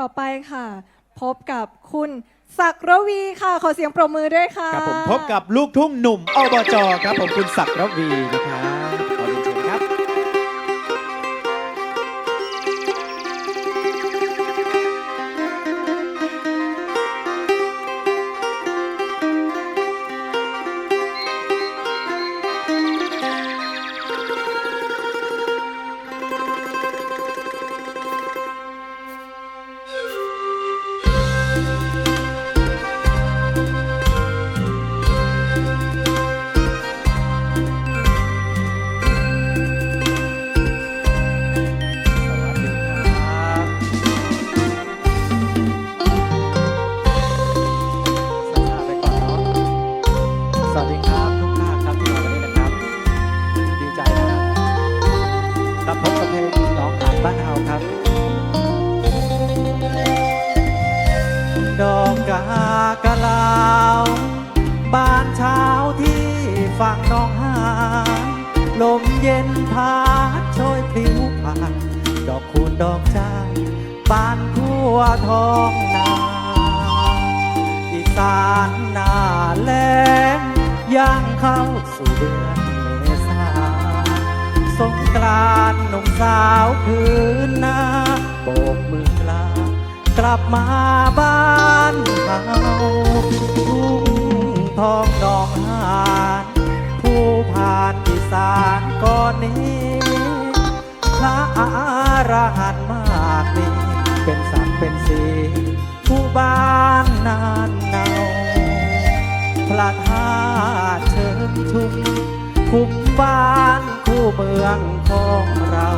ต่อไปค่ะ พบกับคุณศักดิ์ระวีค่ะ ขอเสียงปรบมือด้วยค่ะ ครับผมพบกับลูกทุ่งหนุ่มอบจครับผมคุณศักดิ์ระวีนะครับ สงกรานหนุ่มสาวคืนหน้าโบกมือลากลับมาบ้านเฮาทุ่งทองหนองหานผู้ผ่านอีสานก่อนนี้พระอรหันต์มากมีเป็นสักเป็นสีผู้บ้านนานเนาพระธาตุเชิญชุมคุ้มบ้าน เมืองของเรา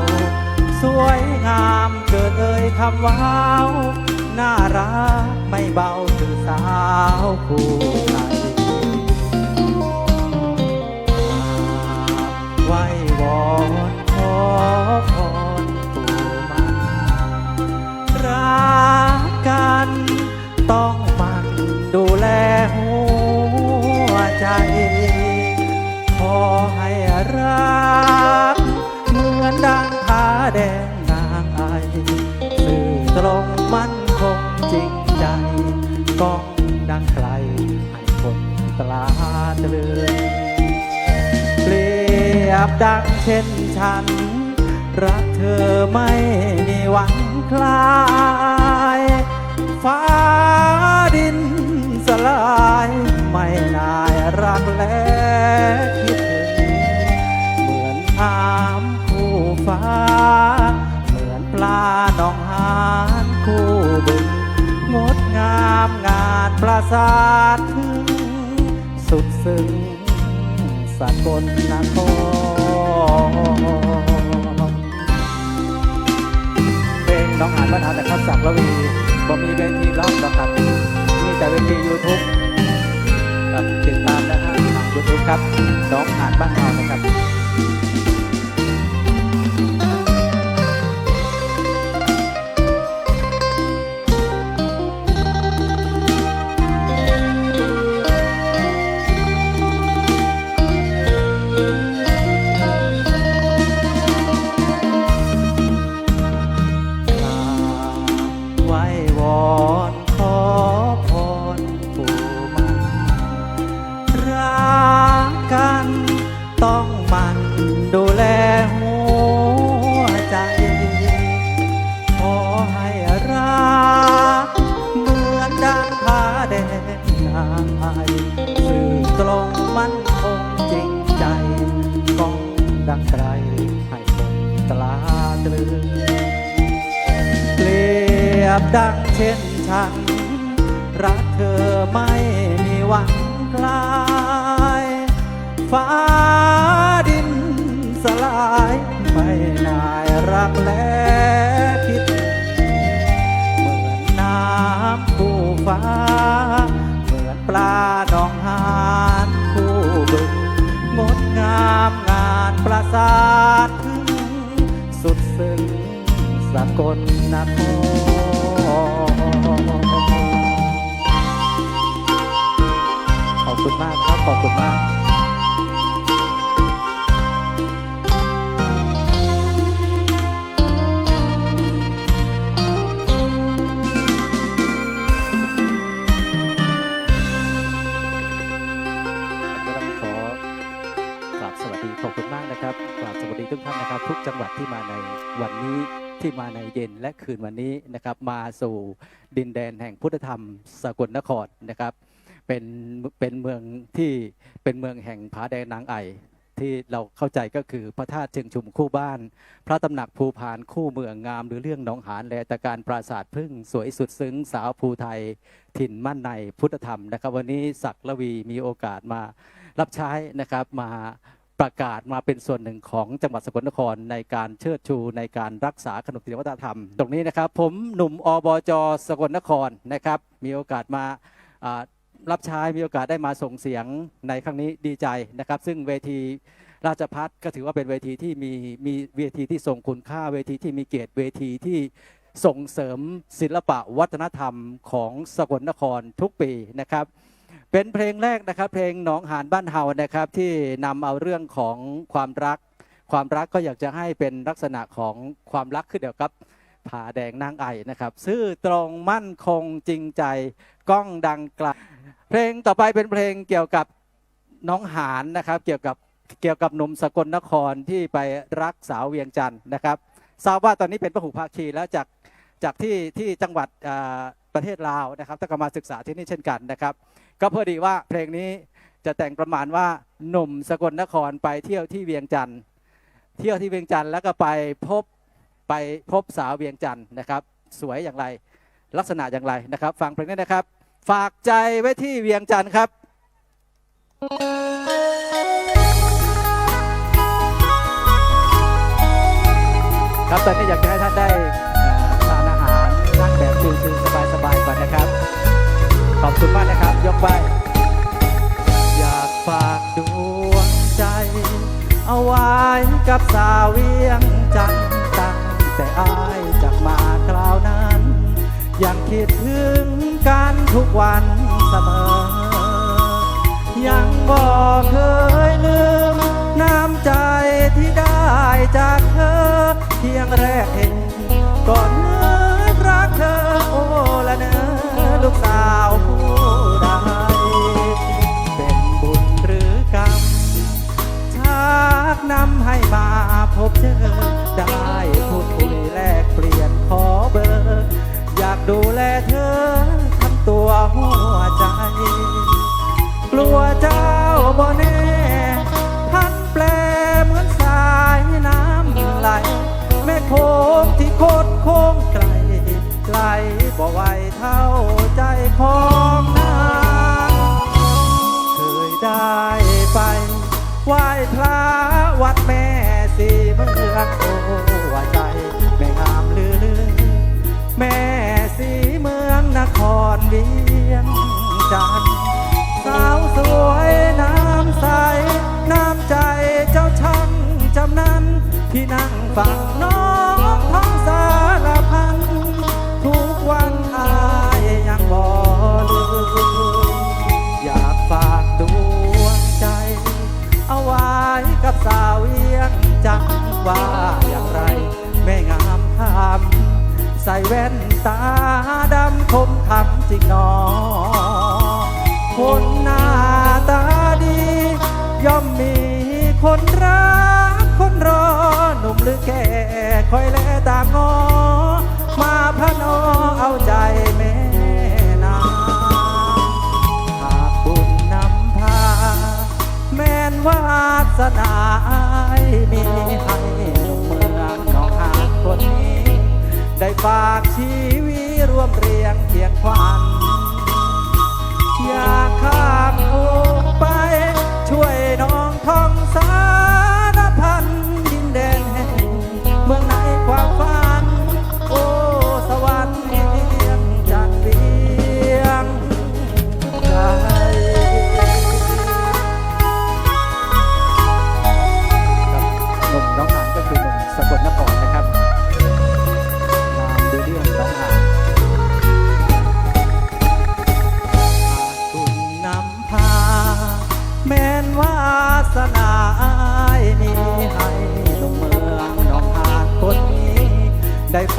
สวยงามเกิดเอ่ยคำว้าว น่ารักไม่เบาคือสาวผู้ไทย เลือนเปรียบดังเช่นฉัน รักเธอไม่มีวังคลาย ฟ้าดินสลาย ไม่นายรักและคิดถึง เหมือนน้ำคู่ฟ้า เหมือนปลาหนองหานคู่บึงงดงามงานปราสาท สุดซึ้งสากลนครเพลงน้องอ่านปัญหาแต่ข้าศักละวีบ่มีเวทีร้องหรอกครับมีแต่เวทียูทูบติดตามนะฮะทางยูทูบครับน้องอ่านบ้านเรานะครับ บดังเช่นฉัน รักเธอไม่มีวังคลาย ฟ้าดินสลาย ไม่นายรักและคิด เหมือนน้ำคู่ฟ้า เหมือนปลาหนองหานคู่บึงงดงามงานประสาทถึงสุดซึ้งสกลนคร คุณมากครับ ขอบคุณมาก ขอกราบสวัสดีขอบคุณมากนะครับกราบสวัสดีทุกท่านนะครับ ทุกจังหวัดที่มาในวันนี้ที่มาในเย็นและคืนวันนี้นะครับ มาสู่ดินแดนแห่งพุทธธรรมสกลนครนะครับ เป็นเป็นเมืองที่เป็นเมืองแห่งผาแดงนางไอที่เราเข้าใจก็คือพระธาตุเชิงชุมคู่บ้าน พระตำหนักภูพานคู่เมืองงาม หรือเรื่องหนองหานแลตะการปราสาทพึ่งสวยสุดซึ้งสาวภูไทยถิ่นมั่นในพุทธธรรมนะครับวันนี้ศักดิ์ละวีมีโอกาสมารับใช้นะครับมาประกาศมาเป็นส่วนหนึ่งของจังหวัดสกลนครในการเชิดชูในการรักษาขนบธรรมเนียมวัฒนธรรม ตรงนี้นะครับผมหนุ่มอบจสกลนครนะครับมีโอกาสมา รับใช้มีโอกาสได้มาส่งเสียงในครั้งนี้ดีใจนะครับ ซึ่งเวทีราชพัฒก็ถือว่าเป็นเวทีที่มีมีเวทีที่ทรงคุณค่าเวทีที่มีเกียรติเวทีที่ส่งเสริมศิลปะวัฒนธรรมของสกลนครทุกปีนะครับ เป็นเพลงแรกนะครับ เพลงหนองหานบ้านเฮานะครับ ที่นำเอาเรื่องของความรัก ความรักก็อยากจะให้เป็นลักษณะของความรักขึ้นเดียวกับผาแดงนางไอนะครับ ซื่อตรงมั่นคงจริงใจก้องดังไกล เพลงต่อไปเป็นเพลงเกี่ยวกับน้องหานนะครับ เกี่ยวกับเกี่ยวกับหนุ่มสกลนครที่ไปรักสาวเวียงจันทร์นะครับทราบว่าตอนนี้เป็นพระหูภาคีแล้วจากจากที่ที่จังหวัดประเทศลาวนะครับต้องมาศึกษาที่นี่เช่นกันนะครับ ก็เพื่อดีว่าเพลงนี้จะแต่งประมาณว่าหนุ่มสกลนครไปเที่ยวที่เวียงจันทร์เที่ยวที่เวียงจันทร์แล้วก็ไปพบไปพบสาวเวียงจันทร์นะครับ สวยอย่างไรลักษณะอย่างไรนะครับ ฟังเพลงนี้นะครับ ฝากใจไว้ที่เวียงจันทร์ครับ ครับตอนนี้อยากจะให้ท่านได้ทานอาหารนั่งแบบชิลๆสบายๆก่อนนะครับ ขอบคุณมากนะครับ ยกไป อยากฝากดวงใจ เอาไว้กับสาวเวียงจันทร์ตั้งแต่อายจากมาคราวนั้น ยังคิดถึง กันทุกวันเสมอ ยังบอกเคยลืม น้ำใจที่ได้จากเธอ เพียงแรกเห็นก่อนนึกรักเธอโอ้ละเนอลูกสาวผู้ใดเป็นบุญหรือกรรมชักนำให้มาพบเจอ ได้พูดคุยแลกเปลี่ยนขอเบอร์ อยากดูแลเธอ ตัวหัวใจ กลัวเจ้าบ่แน่ท่านแปลเหมือนสายน้ำไหล แม่โคงที่โคตรโค้งไกลไหลบ่ไหวเท่าใจขอ จันสาวสวยน้ำใส น้ำใจเจ้าช่างจำนั้นที่นั่งฟังน้องท้องสารพัน ทุกวันอายยังบ่ลืมอยากฝากดวงใจ เอาไว้กับสาวเวียงจันทร์ว่าอย่างไรไม่งามคำใส่แว่นตาดำคมคำจริงนอ คนหน้าตาดี ย่อมมีคนรักคนรอหนุ่มหรือแก่คอยแลตามงอ มาพะนอเอาใจแม่นางหากบุญนำพา แม้นวาสนาอายมีให้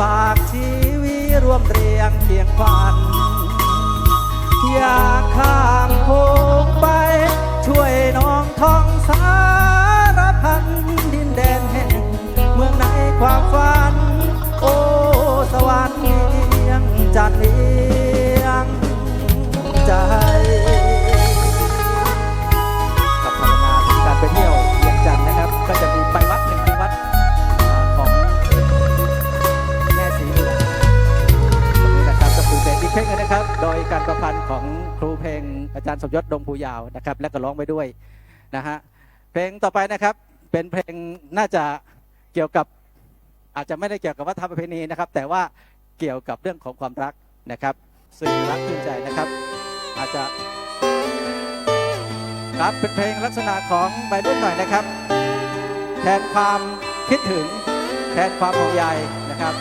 ฝากชีวิร่วมเรียงเพียงฝัน อยากข้างโคงไป ช่วยน้องทองสารพันดินแดนแห่ง เมืองในความฝัน โอ้สวรรค์เลี้ยงจันเลี้ยงใจ พันธ์ของครูเพลงอาจารย์สมยศดงภูยาวนะครับ และก็ร้องไปด้วยนะฮะเพลงต่อไปนะครับเป็นเพลงน่าจะเกี่ยวกับอาจจะไม่ได้เกี่ยวกับวัฒนธรรมประเพณีนะครับ แต่ว่าเกี่ยวกับเรื่องของความรักนะครับ สื่อรักคืนใจนะครับ อาจจะครับเป็นเพลงลักษณะของใบรุ่นหน่อยนะครับ แทนความคิดถึงแทนความห่วงใยนะครับ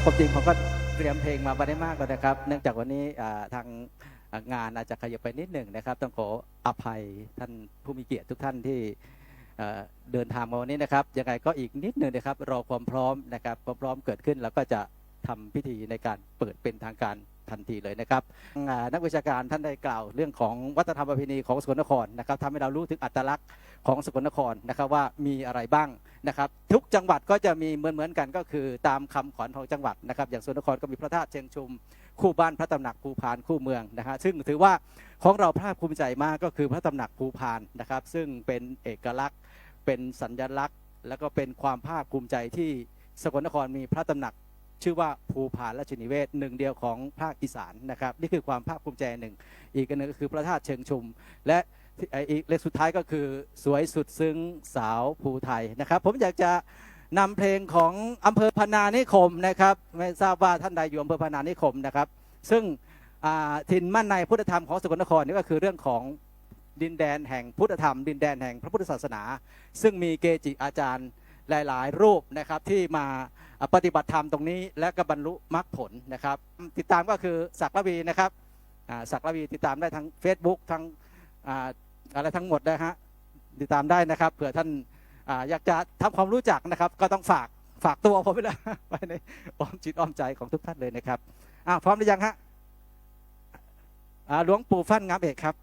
ครับความจริงผมก็เตรียมเพลงมาไม่ได้มากเลยนะครับ เนื่องจากวันนี้ทางงานอาจจะขยับไปนิดหนึ่งนะครับ ต้องขออภัยท่านผู้มีเกียรติทุกท่านที่เดินทางมาวันนี้นะครับยังไงก็อีกนิดหนึ่งนะครับ รอความพร้อมนะครับความพร้อมเกิดขึ้นแล้วก็จะทำพิธีในการเปิดเป็นทางการทันทีเลยนะครับนักวิชาการท่านได้กล่าว เรื่องของวัฒนธรรมประเพณีของสกลนครนะครับทำให้เรารู้ถึงอัตลักษณ์ ของสกลนครนะครับว่ามีอะไรบ้างนะครับ ทุกจังหวัดก็จะมีเหมือนเหมือนๆกันก็คือตามคำขวัญของจังหวัดนะครับ อย่างสกลนครก็มีพระธาตุเชียงชุม คู่บ้านพระตำหนักภูพานคู่เมืองนะฮะซึ่งถือว่าของเราภาคภูมิใจมากก็คือพระตำหนักภูพานนะครับ ซึ่งเป็นเอกลักษณ์ เป็นสัญลักษณ์ แล้วก็เป็นความภาคภูมิใจที่สกลนครมีพระตำหนักชื่อว่าภูพานราชนิเวศหนึ่งเดียวของภาคอีสานนะครับ นี่คือความภาคภูมิใจหนึ่ง อีกอันหนึ่งก็คือพระธาตุเชิงชุม และ ที่ไอ้อีกเลขสุดท้ายก็คือสวยสุดซึ้งสาวภูไทยนะครับ ผมอยากจะนำเพลงของอำเภอพนานิคมนะครับ ไม่ทราบว่าท่านใดอยู่อำเภอพนานิคมนะครับ ซึ่งอ่าถิ่นมั่นในพุทธธรรมของสกลนครนี่ก็คือเรื่องของดินแดนแห่งพุทธธรรม ดินแดนแห่งพระพุทธศาสนา ซึ่งมีเกจิอาจารย์หลาย ๆ รูปนะครับที่มาปฏิบัติธรรมตรงนี้และก็บรรลุมรรคผลนะครับ ติดตามก็คือศักดิ์ระวีนะครับศักดิ์ระวีติดตามได้ทั้ง Facebook ทั้ง อะไรทั้งหมดนะฮะติดตามได้นะครับเผื่อท่านอาอยากจะทำความรู้จักนะครับ ก็ต้องฝากฝากตัวผมไปเลยไว้ในอ้อมจิตอ้อมใจของทุกท่านเลยนะครับอ่าพร้อมหรือยังฮะหลวงปู่ฟั่นงามเอกครับ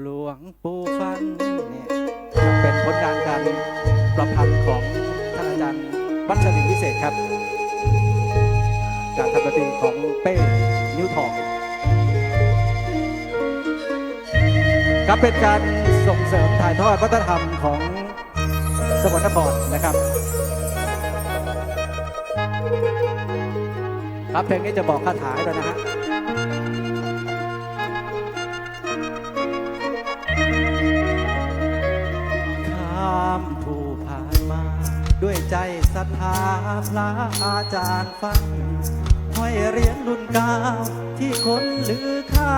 หลวงปู่ฟันเนี่ยเป็นผลงานการประพันธ์ของท่านอาจารย์วัชรินทร์พิเศษครับ การทำดนตรีของเป้นิ้วทอง ครับเป็นการส่งเสริมถ่ายทอดวัฒนธรรมของสกลนครนะครับ ครับเพลงนี้จะบอกคาถาให้ด้วยนะฮะข้ามผู้ผ่านมาด้วยใจศรัทธาพระอาจารย์ฟังห้อยเหรียญรุ่นเก้าที่คนลือขา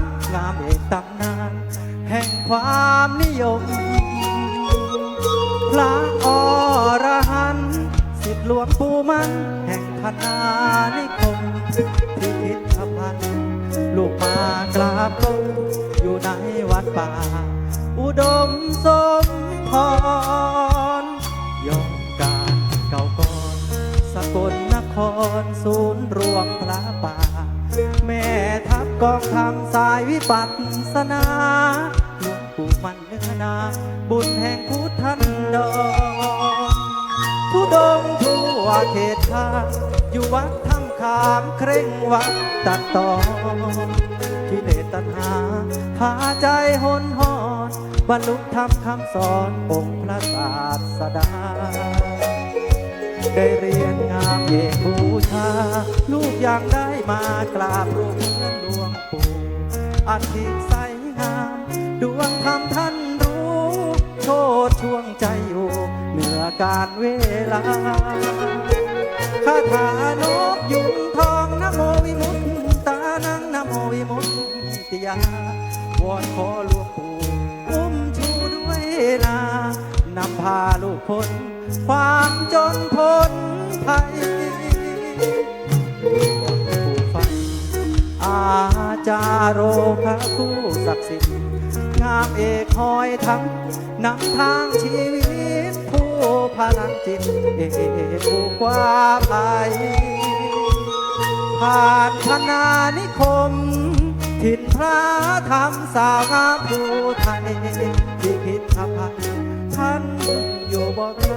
นงามเอกตำนาน ความนิยม พระอรหันต์สิทธิหลวงปู่มันแห่งพนานิคมที่พิพิธภัณฑ์ลูกมากราบลงอยู่ในวัดป่า อุดมสมพรยอมการเก่าก่อนสกลนครศูนย์รวมพระป่า แม่ทัพกองทำสายวิปัสสนา หลวงปู่มันเนื้อนา บุญแห่งพุทธันดรทุดงทั่วเขตทางอยู่วัดถ้ำขามเคร่งวัดตัดต่อกิเลสตัณหาพาใจหนหอนบรรลุธรรมคำสอนองค์พระศาสดา ได้เรียนงามเอกบูชา ลูกยังได้มากราบรูปเหมือนหลวงปู่อัฐิใสงาม ดวงธรรมท่านรู้โชดช่วงใจอยู่เหนือการเวลาคาถานกยุงทองนโมวิมุตตานังนโมวิมุตติยาวอนขอหลวงปู่อุ้มชูด้วยนานำพาลูกพ้นความจนพ้นภัยผู้ฟังอาจารโรพระผู้ศักดิ์สิทธิ์ามเอกคอยทั้งนำทางชีวิต ผู้พลังจิต เอกผู้กว่าภัยผ่านพนานิคม ถิ่นพระธรรมสาวงามผู้ไทยพิพิธภัณฑ์ท่านอยู่บ่ไกล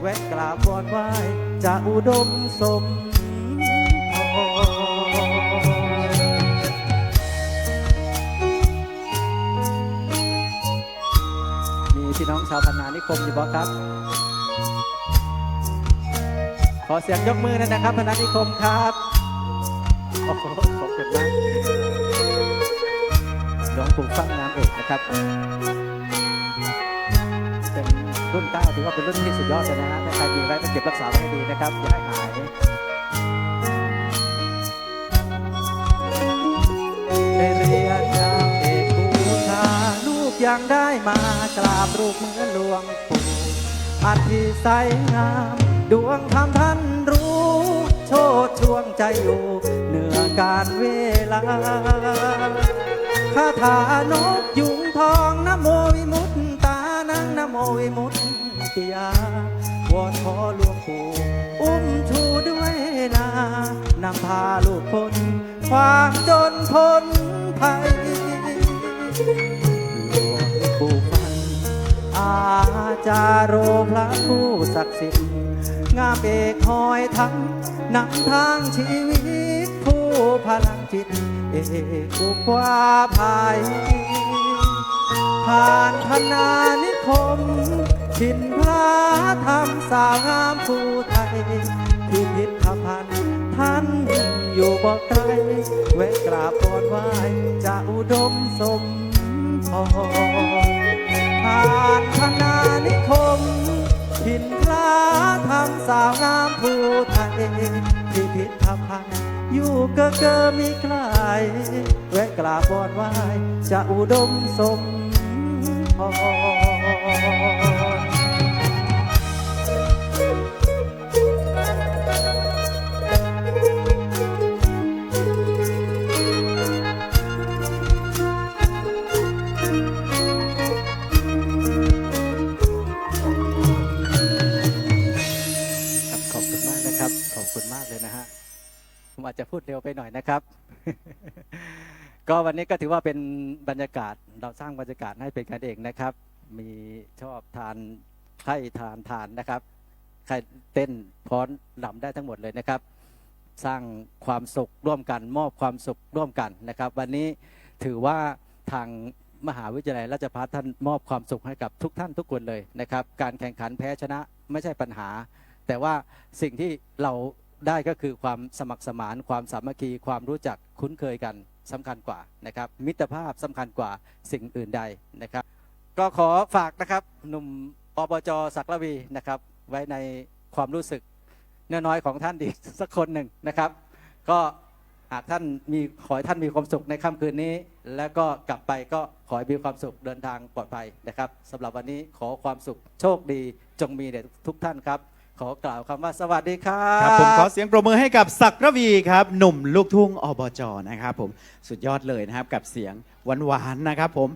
แวะกราบวอนไหว้จะอุดมสม ชาวพนานิคมอยู่บ่ครับ ขอเสียงยกมือหนอยนะครับพนานิคมครับโอ้โหขอบคุณมากหลวงปู่ฟังน้ำเอกนะครับ เป็นรุ่นเก้าถือว่าเป็นรุ่นที่สุดยอดเลยนะฮะถ้าใครมีไว้ก็เก็บรักษาไว้ให้ดีนะครับอย่าให้หาย ยังได้มากราบรูปเหมือนหลวงปู่อัฐิใสงาม ดวงธรรมท่านรู้ โชดช่วงใจอยู่ เหนือการเวลาคาถานกยุงทองนโมวิมุตตานังนโมวิมุตติยาวอนขอหลวงปู่อุ้มชูด้วยนานำพาลูกพ้นความจนพ้นภัย หลวงปู่ฟัน อาจารโรพระผู้ศักดิ์สิทธิ์งามเอกคอยทั้งนำทางชีวิต ผู้พลังจิต เอกอุกว่าภัยผ่านพนานิคมชินพระธรรมสาวงามผู้ไทยที่พิพิธภัณฑ์ท่านอยู่บ่ไกลแวะกราบกอนไหวจะอุดมสม พรผ่านพนานิคมหินพระทำสาวงามผู้ไทยที่พิพิธภัณฑ์อยู่เกอเกอมีใครแวะกราบก่อนไหว้จะอุดมสมพร เร็วไปหน่อยนะครับ ก็วันนี้ก็ถือว่าเป็นบรรยากาศเราสร้างบรรยากาศให้เป็นกันเองนะครับ มีชอบทานไข่ทานทานนะครับใครเต้นพ้อนลำได้ทั้งหมดเลยนะครับ สร้างความสุขร่วมกัน มอบความสุขร่วมกันนะครับ วันนี้ถือว่าทางมหาวิทยาลัยราชภัฏท่านมอบความสุขให้กับทุกท่านทุกคนเลยนะครับ การแข่งขันแพ้ชนะไม่ใช่ปัญหา แต่ว่าสิ่งที่เรา ได้ก็คือความสมัครสมานความสามัคคีความรู้จักคุ้นเคยกันสำคัญกว่านะครับ มิตรภาพสำคัญกว่าสิ่งอื่นใดนะครับ ก็ขอฝากนะครับหนุ่มอบจศักดิ์ระวีนะครับ ไว้ในความรู้สึกน้อยของท่านอีกสักคนหนึ่งนะครับ ก็หากท่านมีขอให้ท่านมีความสุขในค่ำคืนนี้ แล้วก็กลับไปก็ขอให้มีความสุขเดินทางปลอดภัยนะครับสำหรับวันนี้ขอความสุขโชคดีจงมีแด่ทุกท่านครับ ขอกล่าวคำว่าสวัสดีครับครับผมขอเสียงปรบมือให้กับศักดิ์ระวีครับ หนุ่มลูกทุ่งอบจนะครับผมสุดยอดเลยนะครับกับเสียงหวานๆนะครับผม